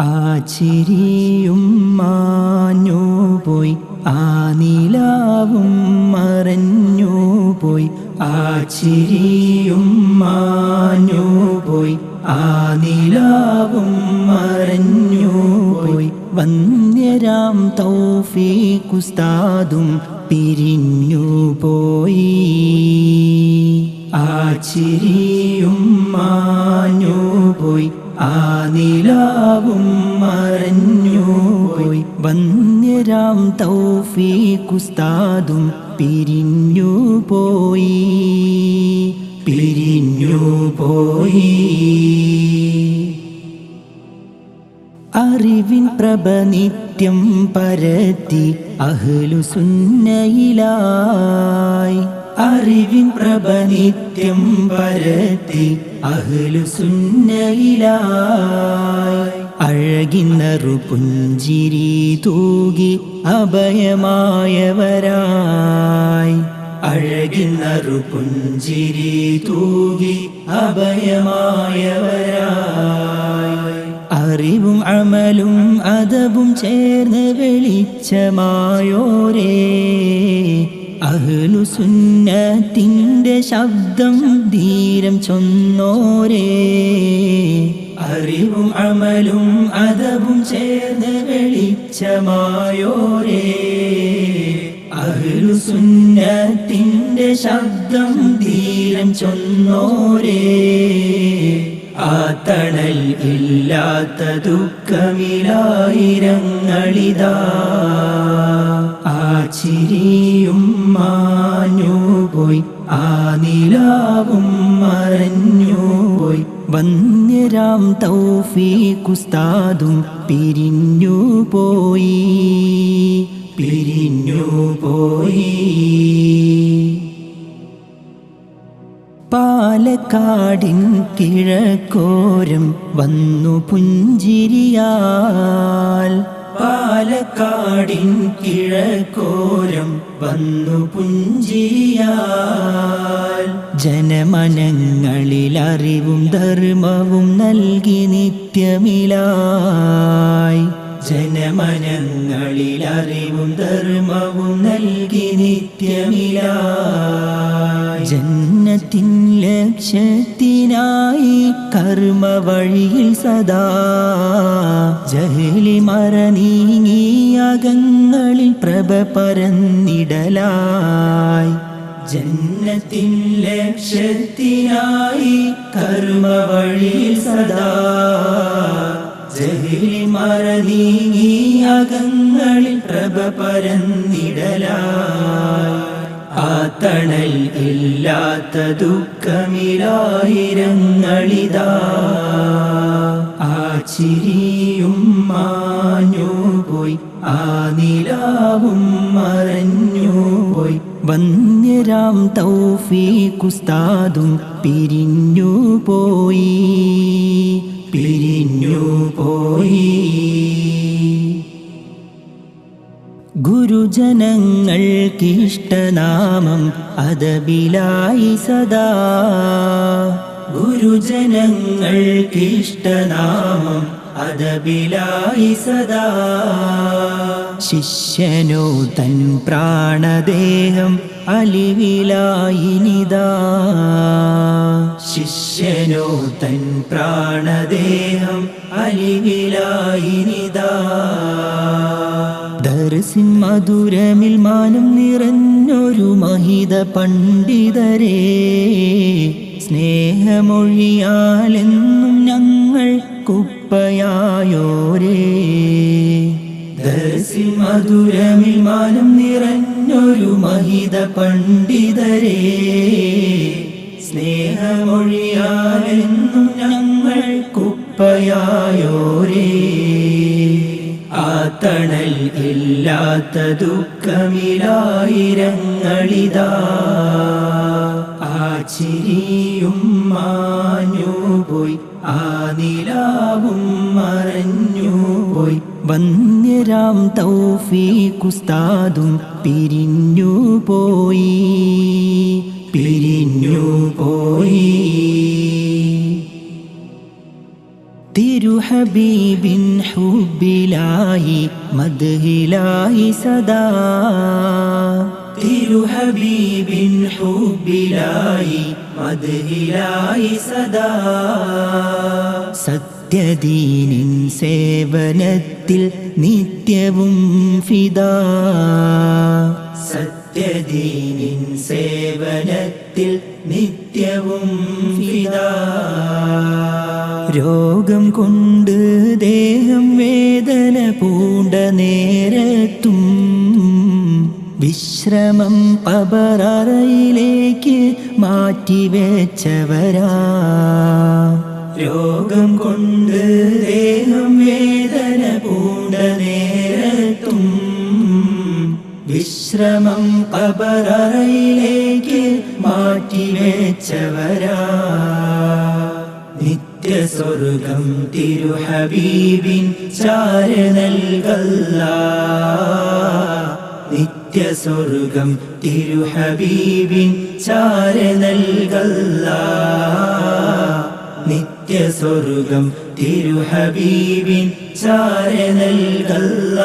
ആ ചിരിയും പോയി ആ നിലാവും മറഞ്ഞു പോയി ആ ചിരിയും പോയി ആ നിലാവും മറഞ്ഞു പോയി. വന്യരാം തൗഫീഖുസ്താദും പിരിഞ്ഞു പോയി. ആ ചിരിയും മാഞ്ഞു പോയി ആ നിലാവും മറഞ്ഞു പോയി വന്യരാം തൗഫീഖുസ്താദും പിരിഞ്ഞു പോയി പിരിഞ്ഞു പോയി അറിവിൻ പ്രഭ നിത്യം പരത്തി അഹ്ലു സുന്നയിലായി അറിവിൻ പ്രഭനിത്യം പരത്തി അഹ്ലു സുന്നയിലായി. അഴകിന്നറു പുഞ്ചിരി തൂകി അഭയമായവരായി. അഴകിന്നറു പുഞ്ചിരി തൂകി അഭയമായവരായി. അറിവും അമലും അതവും ചേർന്ന് വെളിച്ചമായോരേ. അഹ്ലു സുന്നത്തിന്റെ ശബ്ദം ധീരം ചൊന്നോരേ. അറിവും അമലും അതവും ചേർന്ന് വെളിച്ചമായോരേ. അഹ്ലു സുന്നത്തിന്റെ ശബ്ദം ധീരം ചൊന്നോരേ. ആ തണൽ ഇല്ലാത്ത ദുഃഖമിലായിരങ്ങളിതാ. ചിരിയും മാഞ്ഞുപോയി. ആ നിലാവും മറഞ്ഞുപോയി. വന്യരാം തൗഫീഖുസ്താദും പിരിഞ്ഞു പോയി പിരിഞ്ഞു പോയി പാലക്കാടിൻ കിഴക്കോരം വന്നു പുഞ്ചിരിയാൽ. പാലക്കാടിൻ കിഴക്കോരം വന്നു പുഞ്ചിയാൽ. ജനമനങ്ങളിൽ അറിവും ധർമ്മവും നൽകി നിത്യമിലായി. ജനമനങ്ങളിൽ അറിവും ധർമ്മവും നൽകി നിത്യമിലായി. ജന്നത്തിൻ ലക്ഷ്യത്തിനായി കർമ്മ വഴിയിൽ സദാ ജഹലി മറ നീങ്ങിയകങ്ങളിൽ പ്രഭ പരന്നിടലായി. ജന്നത്തിൻ ലക്ഷ്യത്തിനായി കർമ്മ വഴിയിൽ സദാ ജഹലി മറ നീങ്ങിയകങ്ങളിൽ പ്രഭ പരന്നിടലായി. തണൽ ഇല്ലാത്ത ദുഃഖമിലായിരങ്ങളിതാ ആ ചിരിയും മാഞ്ഞു പോയി ആ നിലാവും മറഞ്ഞു പോയി വന്യരാം തൗഫീഖുസ്താദും പിരിഞ്ഞു പോയി പിരിഞ്ഞു പോയി ഗുരുജനങ്ങൾക്കിഷ്ടനാമം അതബിലായി സദാ. ഗുരുജനങ്ങൾക്കിഷ്ടനാമം അതബിലായി സദാ. ശിഷ്യനോ തൻ പ്രാണദേഹം അലിവിലായി നിതാ ശിഷ്യനോ തൻ പ്രാണദേഹം അലിവിലായി നിതാ ദർസിൻ മധുരമിൽ മാനം നിറഞ്ഞൊരു മഹിത പണ്ഡിതരേ. സ്നേഹമൊഴിയാലെന്നും ഞങ്ങൾ കുപ്പയായോരേ. ദർസിൻ മധുരമിൽ മാനം നിറഞ്ഞൊരു മഹിത പണ്ഡിതരേ. സ്നേഹമൊഴിയാലെന്നും ഞങ്ങൾ കുപ്പയായോരേ. തണൽ ഇല്ലാത്ത ദുഃഖമിലായിരങ്ങളിതാ. ആ ചിരിയും മാഞ്ഞു പോയി ആ നിലാവും മറഞ്ഞു പോയി വന്യരാം തൗഫീഖുസ്താദും പിരിഞ്ഞു പോയി പിരിഞ്ഞു പോയി തിരുഹബീബിൻ ഹുബിലായി മദ്ഹിലായി സദാ. തിരുഹബീബിൻ ഹുബിലായി മദ്ഹിലായി സദാ. സത്യദീനിൻ സേവനത്തിൽ നിത്യവും ഫിദാ. സത്യദീനിൻ സേവനത്തിൽ നിത്യവും ഫിദാ. രോഗം കൊണ്ട് ദേഹം വേദന പൂണ്ട നേരത്തും വിശ്രമം പബറയിലേക്ക് മാറ്റിവെച്ചവരാ. രോഗം കൊണ്ട് ദേഹം വേദന പൂണ്ട നേരത്തും വിശ്രമം പബറയിലേക്ക് മാറ്റിവെച്ചവരാ. നിത്യസ്വർഗം തിരുഹബീബിൻ ചാര നൽകല്ല നിത്യസ്വർഗം തിരുഹബീബിൻ ചാര നൽകല്ല നിത്യസ്വർഗം തിരുഹബീബിൻ ചാര നൽകല്ല